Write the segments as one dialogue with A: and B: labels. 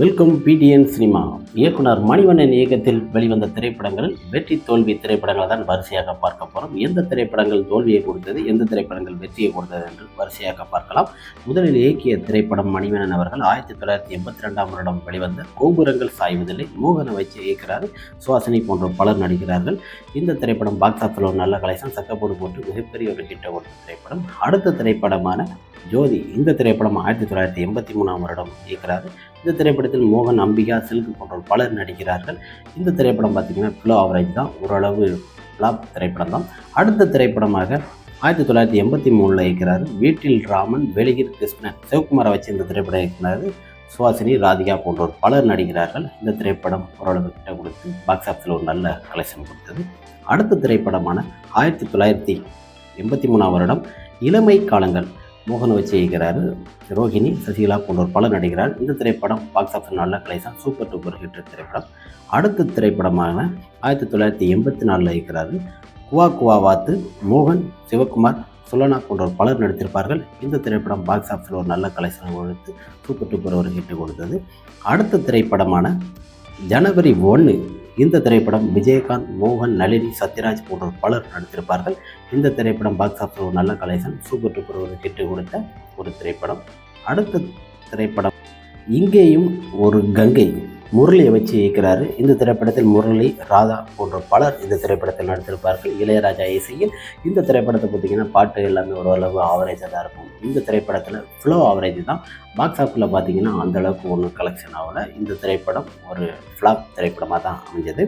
A: Welcome PTN cinema இயக்குனர் மணிவண்ணன் இயக்கத்தில் வெளிவந்த திரைப்படங்கள் வெற்றி தோல்வி திரைப்படங்களை தான் வரிசையாக பார்க்க போகிறோம் எந்த திரைப்படங்கள் தோல்வியை கொடுத்தது எந்த திரைப்படங்கள் வெற்றியை கொடுத்தது என்று வரிசையாக பார்க்கலாம். முதலில் இயக்கிய திரைப்படம் மணிவண்ணன் அவர்கள் ஆயிரத்தி தொள்ளாயிரத்தி எண்பத்தி ரெண்டாம் வருடம் வெளிவந்த கோபுரங்கள் சாய்வதில்லை மோகனை வச்சு இயக்கிறார் சுவாசினி போன்ற பலர் நடிக்கிறார்கள். இந்த திரைப்படம் பாக்ஸ் ஆஃபில் ஒரு நல்ல கலெக்ஷன் சக்கப்போடு போட்டு மிகப்பெரிய ஒரு ஹிட்டை கொடுத்த திரைப்படம். அடுத்த திரைப்படமான ஜோதி இந்த திரைப்படம் ஆயிரத்தி தொள்ளாயிரத்தி எண்பத்தி மூணாம் வருடம் இயக்கிறார். இந்த திரைப்படம் திரைப்படத்தில் மோகன் அம்பிகா சில்க் போன்ற பலர் நடிக்கிறார்கள். இந்த திரைப்படம் பார்த்திங்கன்னா கிலோ ஆவரேஜ் தான். ஓரளவு ஃப்ளாப் திரைப்படம் தான். அடுத்த திரைப்படமாக ஆயிரத்தி தொள்ளாயிரத்தி எண்பத்தி மூணில் இயக்கிறார் வீட்டில் ராமன் வெளிகிர் கிருஷ்ணன். சிவகுமாரை வச்சு இந்த திரைப்படம் இயக்குனார் சுவாசினி ராதிகா போன்றோர் பலர் நடிக்கிறார்கள். இந்த திரைப்படம் ஓரளவு கிட்ட கொடுத்து பாக்ஸ் ஆஃபீஸில் ஒரு நல்ல கலெக்ஷன் கொடுத்தது. அடுத்த திரைப்படமான ஆயிரத்தி தொள்ளாயிரத்தி எண்பத்தி மூணாம் வருடம் இளமை காலங்கள். மோகன் வச்சு இயக்கிறாரு. ரோஹிணி சசிகலா போன்றோர் பலர் நடிக்கிறார் இந்த திரைப்படம் பாக்ஸ் ஆஃபீஸ் நல்ல கலைசன் சூப்பர் டூப்பர் ஹிட் திரைப்படம். அடுத்த திரைப்படமான ஆயிரத்தி தொள்ளாயிரத்தி எண்பத்தி நாலில் இருக்கிறாரு குவா குவா வாத்து மோகன் சிவகுமார் சுலனா போன்றோர் பலர் நடித்திருப்பார்கள். இந்த திரைப்படம் பாக்ஸ் ஆஃபீஸில் ஒரு நல்ல கலெக்ஷன் கொடுத்து சூப்பர் டூப்பர் ஒரு ஹிட் கொடுத்தது. அடுத்த திரைப்படமான ஜனவரி ஒன்று இந்த திரைப்படம் விஜயகாந்த் மோகன் நளினி சத்யராஜ் போன்ற பலர் நடித்திருப்பார்கள். இந்த திரைப்படம் பாக்ஸ் ஆஃபீஸ் ஒரு நல்ல கலெக்ஷன் சூப்பர் டூப்பர் ஒரு ஹிட்டு கொடுத்த ஒரு திரைப்படம். அடுத்த திரைப்படம் இங்கேயும் ஒரு கங்கை. முரளியை வச்சு இயக்கிறாரு. இந்த திரைப்படத்தில் முரளி ராதா போன்ற பலர் இந்த திரைப்படத்தில் நடித்திருப்பார்கள். இளையராஜா இசையில் இந்த திரைப்படத்தை பார்த்தீங்கன்னா பாட்டு எல்லாமே ஓரளவு ஆவரேஜாக தான் இருக்கும். இந்த திரைப்படத்தில் ஃப்ளோ ஆவரேஜ் தான். பாக்ஸ் ஆஃபில் பார்த்தீங்கன்னா அந்தளவுக்கு ஒன்றும் கலெக்ஷன் ஆகலை. இந்த திரைப்படம் ஒரு ஃப்ளாப் திரைப்படமாக தான் அமைஞ்சது.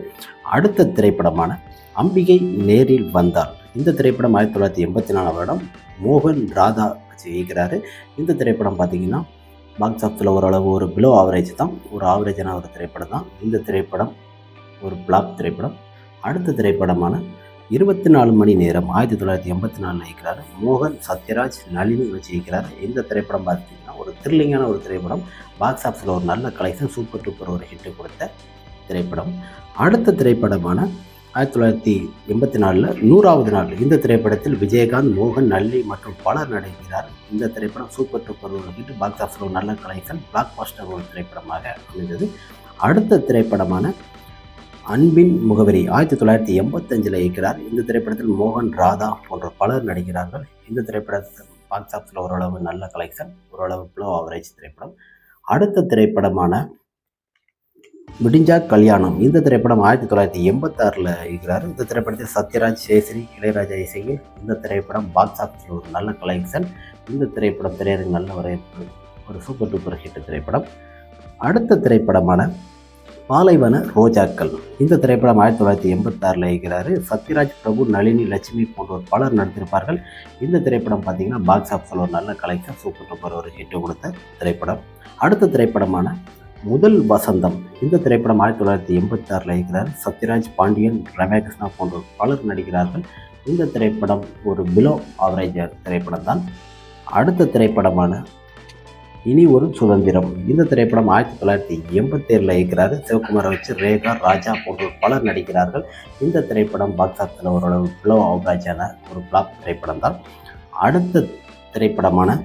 A: அடுத்த திரைப்படமான அம்பிகை நேரில் வந்தால். இந்த திரைப்படம் ஆயிரத்தி தொள்ளாயிரத்தி எண்பத்தி நாலாம் வருடம் மோகன் ராதா வச்சு இயக்கிறாரு. இந்த திரைப்படம் பார்த்தீங்கன்னா பாக்ஸ் ஆஃபீஸில் ஓரளவு ஒரு பிலோ ஆவரேஜ் தான் ஒரு ஆவரேஜான ஒரு திரைப்படம் தான். இந்த திரைப்படம் ஒரு பிளாப் திரைப்படம். அடுத்த திரைப்படமான இருபத்தி நாலு மணி நேரம் ஆயிரத்தி தொள்ளாயிரத்தி எண்பத்தி நாலில் இயக்கிறார் மோகன் சத்யராஜ் நளினி வச்சிருக்கிறார் இந்த திரைப்படம் பார்த்தீங்கன்னா ஒரு த்ரில்லிங்கான ஒரு திரைப்படம். பாக்ஸ் ஆஃபீஸில் ஒரு நல்ல கலெக்ஷன் சூப்பர் டூப்பர் ஒரு ஹிட்டு கொடுத்த திரைப்படம். அடுத்த திரைப்படமான ஆயிரத்தி தொள்ளாயிரத்தி எண்பத்தி நாலில் நூறாவது நாள் இந்த திரைப்படத்தில் விஜயகாந்த் மோகன் நல்லி மற்றும் பலர் நடிக்கிறார். இந்த திரைப்படம் சூப்பர் டூப்பர் ஒரு பாக்ஸ் ஆஃபீஸில் ஒரு நல்ல கலெக்ஷன் பிளாக் பாஸ்டர் ஒரு திரைப்படமாக அமைந்தது. அடுத்த திரைப்படமான அன்பின் முகவரி ஆயிரத்தி தொள்ளாயிரத்தி எண்பத்தஞ்சில் இயக்கிறார். இந்த திரைப்படத்தில் மோகன் ராதா போன்ற பலர் நடிக்கிறார்கள். இந்த திரைப்படத்தில் பாக்ஸ் ஆஃபீஸில் ஓரளவு நல்ல கலெக்ஷன் ஓரளவு ப்ளோ ஆவரேஜ் திரைப்படம். அடுத்த திரைப்படமான விடிஞ்சா கல்யாணம். இந்த திரைப்படம் ஆயிரத்தி தொள்ளாயிரத்தி எண்பத்தாறில் இருக்கிறார். இந்த திரைப்படத்தில் சத்யராஜ் ஜெயஸ்ரீ இளையராஜா இசையில் இந்த திரைப்படம் பாக்ஸ் ஆஃபீஸில் ஒரு நல்ல கலெக்ஷன் இந்த திரைப்படம் திரையரங்கு நல்ல வரவேற்பு ஒரு சூப்பர் டூப்பர் ஹிட் திரைப்படம். அடுத்த திரைப்படமான பாலைவன ரோஜாக்கள். இந்த திரைப்படம் ஆயிரத்தி தொள்ளாயிரத்தி எண்பத்தாறில் இருக்கிறாரு. சத்யராஜ் பிரபு நளினி லட்சுமி போன்றோர் பலர் நடித்திருப்பார்கள். இந்த திரைப்படம் பார்த்திங்கன்னா பாக்ஸ் ஆஃபீஸில் ஒரு நல்ல கலெக்ஷன் சூப்பர் டூப்பர் ஒரு ஹிட்டு கொடுத்த திரைப்படம். அடுத்த திரைப்படமான முதல் வசந்தம். இந்த திரைப்படம் ஆயிரத்தி தொள்ளாயிரத்தி எண்பத்தி ஆறில் இருக்கிறார் சத்யராஜ் பாண்டியன் ரமேகிருஷ்ணா போன்ற பலர் நடிக்கிறார்கள். இந்த திரைப்படம் ஒரு பிலோ ஆவரேஜ் திரைப்படம் தான். அடுத்த திரைப்படமான இனி ஒரு சுதந்திரம். இந்த திரைப்படம் ஆயிரத்தி தொள்ளாயிரத்தி எண்பத்தேழில் இருக்கிறார் சிவகுமாரை வச்சு ரேகா ராஜா போன்ற பலர் நடிக்கிறார்கள். இந்த திரைப்படம் பாக்ஸ் ஆஃபீஸில் ஓரளவு பிலோ ஆவரேஜான ஒரு பிளாக் திரைப்படம் தான். அடுத்த திரைப்படமான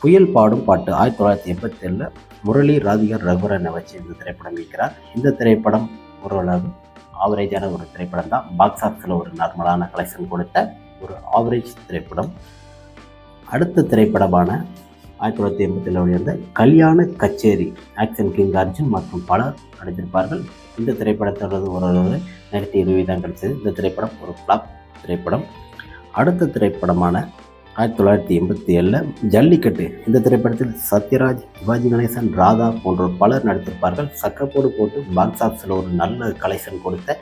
A: புயல் பாடும் பாட்டு ஆயிரத்தி தொள்ளாயிரத்தி எண்பத்தேழில் முரளி ராதிகர் ரகுரனை வச்சு இந்த திரைப்படம் இருக்கிறார் இந்த திரைப்படம் ஓரளவு ஆவரேஜான ஒரு திரைப்படம் தான். பாக்ஸ் ஆஃபீஸில் ஒரு நார்மலான கலெக்ஷன் கொடுத்த ஒரு ஆவரேஜ் திரைப்படம். அடுத்த திரைப்படமான ஆயிரத்தி தொள்ளாயிரத்தி எண்பத்தில் வெளிவந்த கல்யாண கச்சேரி ஆக்ஷன் கிங் அர்ஜுன் மற்றும் பலர் நடித்திருப்பார்கள். இந்த திரைப்படத்தோட ஓரளவு நெகட்டிவ் ரிவ்யூ தான் கிடைச்சது. இந்த திரைப்படம் ஒரு ஃப்ளாப் திரைப்படம். அடுத்த திரைப்படமான ஆயிரத்தி தொள்ளாயிரத்தி எண்பத்தி ஏழில் ஜல்லிக்கட்டு. இந்த திரைப்படத்தில் சத்யராஜ் சிவாஜி கணேசன் ராதா போன்றோர் பலர் நடித்திருப்பார்கள். சக்கப்போடு போட்டு பாக்ஸ் ஆஃபீஸில் ஒரு நல்ல கலெக்ஷன் கொடுத்த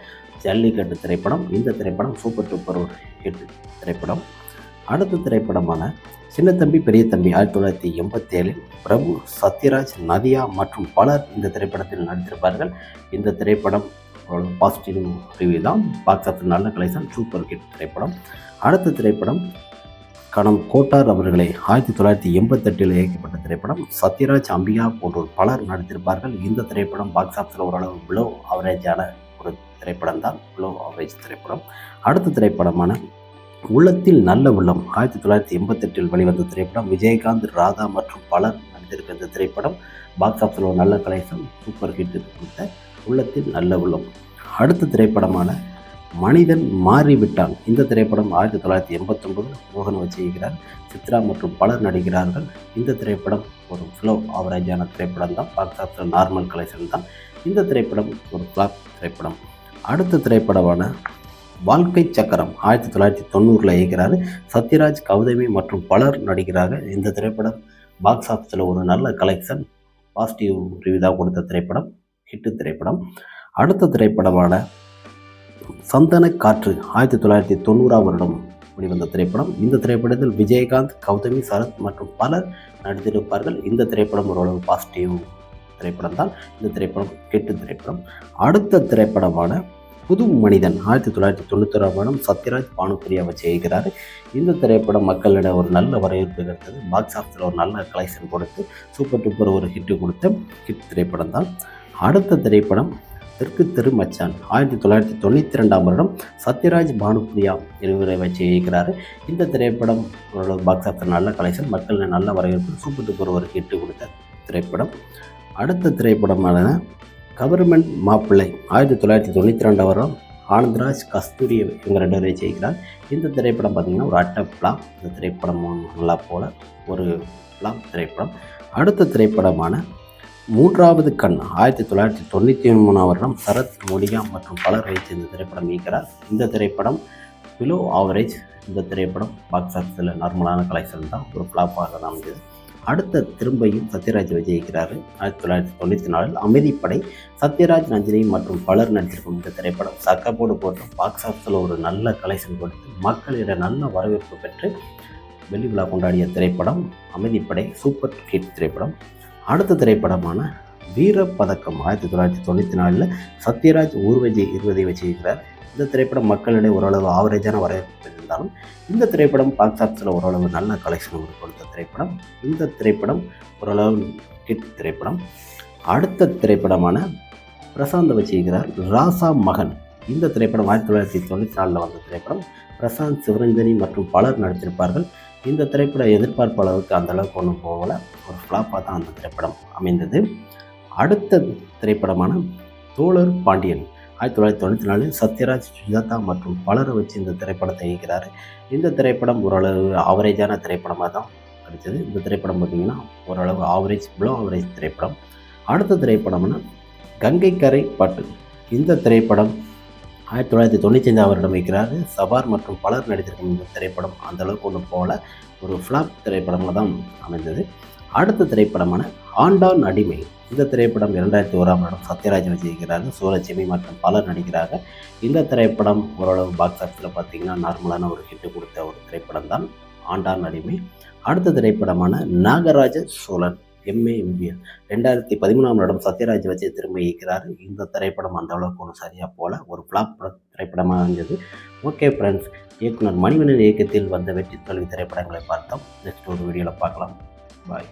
A: ஜல்லிக்கட்டு திரைப்படம். இந்த திரைப்படம் சூப்பர் டூப்பர் ஒரு ஹிட் திரைப்படம். அடுத்த திரைப்படமான சின்ன தம்பி பெரிய தம்பி ஆயிரத்தி தொள்ளாயிரத்தி எண்பத்தேழில் பிரபு சத்யராஜ் நதியா மற்றும் பலர் இந்த திரைப்படத்தில் நடித்திருப்பார்கள். இந்த திரைப்படம் பாசிட்டிவ் ரிவ்யூ தான். பாக்ஸ் ஆஃபீஸ் நல்ல கலெக்ஷன் சூப்பர் ஹிட் திரைப்படம். அடுத்த திரைப்படம் கணம் கோட்டார் அவர்களை ஆயிரத்தி தொள்ளாயிரத்தி எண்பத்தெட்டில் இயக்கப்பட்ட திரைப்படம் சத்யராஜ் அம்பிகா போன்றோர் பலர் நடித்திருப்பார்கள். இந்த திரைப்படம் பாக்ஸ் ஆஃபீஸில் ஓரளவு பிலோ அவரேஜான ஒரு திரைப்படம் தான். பிலோ அவரேஜ் திரைப்படம். அடுத்த திரைப்படமான உள்ளத்தில் நல்ல உள்ளம் ஆயிரத்தி தொள்ளாயிரத்தி எண்பத்தெட்டில் வெளிவந்த திரைப்படம் விஜயகாந்த் ராதா மற்றும் பலர் நடித்திருக்க இந்த திரைப்படம் பாக்ஸ் ஆஃபீஸில் ஒரு நல்ல கலெக்ஷன் சூப்பர் ஹிட் கொடுத்த உள்ளத்தில் நல்ல உள்ளம். அடுத்த திரைப்படமான மனிதன் மாறிவிட்டான். இந்த திரைப்படம் ஆயிரத்தி தொள்ளாயிரத்தி எண்பத்தொம்பது மோகன் வச்சிருக்கிறார் சித்ரா மற்றும் பலர் நடிக்கிறார்கள். இந்த திரைப்படம் ஒரு ஃப்ளோ ஆவரேஜான திரைப்படம் தான். பாக்ஸ் ஆஃபீஸில் நார்மல் கலெக்ஷன் தான். இந்த திரைப்படம் ஒரு ஃப்ளாப் திரைப்படம். அடுத்த திரைப்படமான வாழ்க்கை சக்கரம் ஆயிரத்தி தொள்ளாயிரத்தி தொண்ணூறில் இயக்கிறார் சத்யராஜ் கௌதமி மற்றும் பலர் நடிக்கிறார்கள். இந்த திரைப்படம் பாக்ஸ் ஆஃபீஸில் ஒரு நல்ல கலெக்ஷன் பாசிட்டிவ் ரிவ்யூ தான் கொடுத்த திரைப்படம் ஹிட்டு திரைப்படம். அடுத்த திரைப்படமான சந்தன காற்று ஆயிரத்தி தொள்ளாயிரத்தி தொண்ணூறாம் வருடம் வெளிவந்த திரைப்படம். இந்த திரைப்படத்தில் விஜயகாந்த் கௌதமி சரத் மற்றும் பலர் நடித்திருப்பார்கள். இந்த திரைப்படம் ஓரளவு பாசிட்டிவ் திரைப்படம் தான் இந்த திரைப்படம் கெட்டு திரைப்படம். அடுத்த திரைப்படமான புது மனிதன் ஆயிரத்தி தொள்ளாயிரத்தி தொண்ணூத்தொறாம் வருடம் சத்யராஜ் பானுப்பிரியா வச்சு இந்த திரைப்படம் மக்களிடம் ஒரு நல்ல வரவேற்பு கிடைத்தது. பாக்ஸ் ஆஃபீஸில் ஒரு நல்ல கலெக்ஷன் கொடுத்து சூப்பர் டூப்பர் ஒரு ஹிட்டு கொடுத்த ஹிட் திரைப்படம் தான் அடுத்த திரைப்படம் தெற்கு தெரு மச்சான். ஆயிரத்தி தொள்ளாயிரத்தி தொண்ணூற்றி ரெண்டாம் வருடம் சத்யராஜ் பானுப்பிரியா இருவரை வச்சு இயக்கிறாரு. இந்த திரைப்படம் ஓரளவு பாக்ஸ் ஆஃபீஸ் நல்ல கலெக்ஷன் மக்கள் நல்ல வரவேற்பு சூப்பர் டூப்பர் ஒரு ஹிட்டு கொடுத்த திரைப்படம். அடுத்த திரைப்படமான கவர்மெண்ட் மாப்பிள்ளை ஆயிரத்தி தொள்ளாயிரத்தி தொண்ணூற்றி ரெண்டாம் வருடம் ஆனந்த்ராஜ் கஸ்தூரி இவங்க ரெண்டு பேரை ஜெயிக்கிறார் இந்த திரைப்படம் பார்த்திங்கன்னா ஒரு அட்டை பிளாம் இந்த திரைப்படம் நல்லா போல ஒரு பிளாம் திரைப்படம். அடுத்த திரைப்படமான மூன்றாவது கண் ஆயிரத்தி தொள்ளாயிரத்தி தொண்ணூற்றி மூணாம் வருடம் சரத் மொழியா மற்றும் பலர் வைத்து இந்த திரைப்படம் இயக்கிறார் இந்த திரைப்படம் பிலோ ஆவரேஜ் இந்த திரைப்படம் பாக்ஸ் ஆஃபீஸில் நார்மலான கலெக்ஷன் தான். ஒரு ஃப்ளாப்பாக தான் அமைஞ்சது அடுத்த திரும்பியும் சத்யராஜ் விஜயிக்கிறாரு. ஆயிரத்தி தொள்ளாயிரத்தி தொண்ணூற்றி நாலில் அமைதிப்படை சத்யராஜ் நந்தினி மற்றும் பலர் நடித்திருக்கும் இந்த திரைப்படம். சக்கப்போடு போட்டு பாக்ஸ் ஆஃபீஸில் ஒரு நல்ல கலெக்ஷன் கொடுத்து மக்களிடம் நல்ல வரவேற்பு பெற்று வெள்ளி விழா கொண்டாடிய திரைப்படம் அமைதிப்படை சூப்பர் ஹிட் திரைப்படம். அடுத்த திரைப்படமான வீரப்பதக்கம் ஆயிரத்தி தொள்ளாயிரத்தி தொண்ணூற்றி நாலில் சத்யராஜ் ஊர்வஜி இருவதை வச்சிருக்கிறார். இந்த திரைப்படம் மக்களிடையே ஓரளவு ஆவரேஜான வரவேற்பு இருந்தாலும் இந்த திரைப்படம் பாக்ஸ் ஆஃபீஸில் ஓரளவு நல்ல கலெக்ஷன் கொடுத்த திரைப்படம் இந்த திரைப்படம் ஓரளவு ஹிட் திரைப்படம். அடுத்த திரைப்படமான பிரசாந்த் வச்சிருக்கிறார் ராசா மகன். இந்த திரைப்படம் ஆயிரத்தி தொள்ளாயிரத்தி தொண்ணூற்றி நாலில் வந்த திரைப்படம். பிரசாந்த் சிவரஞ்சனி மற்றும் பலர் நடித்திருப்பார்கள். இந்த திரைப்படம் எதிர்பார்ப்பு அளவுக்கு அந்த அளவுக்கு ஒன்றும் போகலை. ஒரு ஃப்ளாப்பாக தான் அந்த திரைப்படம் அமைந்தது. அடுத்த திரைப்படமான தோழர் பாண்டியன் ஆயிரத்தி தொள்ளாயிரத்தி தொண்ணூற்றி நாலில் சத்யராஜ் சுஜாதா மற்றும் பலரை வச்சு இந்த திரைப்படத்தை இயக்கிறார். இந்த திரைப்படம் ஓரளவு ஆவரேஜான திரைப்படமாக தான் கிடைச்சது. இந்த திரைப்படம் பார்த்திங்கன்னா ஓரளவு ஆவரேஜ் ப்ளோ ஆவரேஜ் திரைப்படம். அடுத்த திரைப்படம்னா கங்கை கரை பாட்டு. இந்த திரைப்படம் ஆயிரத்தி தொள்ளாயிரத்தி தொண்ணூற்றி ஐந்தாம் வருடம் வைக்கிறார் சவார் மற்றும் பலர் நடித்திருக்கும் இந்த திரைப்படம் அந்தளவுக்கு ஒன்று போல ஒரு ஃப்ளாப் திரைப்படமாக தான் அமைந்தது. அடுத்த திரைப்படமான ஆண்டான் அடிமை இந்த திரைப்படம் இரண்டாயிரத்தி ஓராம் வருடம் சத்யராஜ் விஜயிக்கிறாங்க சூரஜெமி மற்றும் பலர் நடிக்கிறாங்க இந்த திரைப்படம் ஓரளவு பாக்ஸ் ஆஃபீஸில் பார்த்தீங்கன்னா நார்மலான ஒரு ஹிட்டு கொடுத்த ஒரு திரைப்படம் தான் ஆண்டான் அடிமை அடுத்த திரைப்படமான நாகராஜ சோழன். எம்ஏ எம்பிஎல் ரெண்டாயிரத்தி பதிமூணாம் வருடம் சத்யராஜ் வச்சு திரும்ப இயக்கிறார். இந்த திரைப்படம் அந்த அளவுக்கு ஒன்றும் சரியாக போல ஒரு ஃப்ளாப் திரைப்படமாக இருந்தது. ஓகே ஃப்ரெண்ட்ஸ் இயக்குனர் மணிவண்ணன் இயக்கத்தில் வந்த வெற்றி தோல்வி திரைப்படங்களை பார்த்தோம். நெக்ஸ்ட் ஒரு வீடியோவில் பார்க்கலாம். பாய்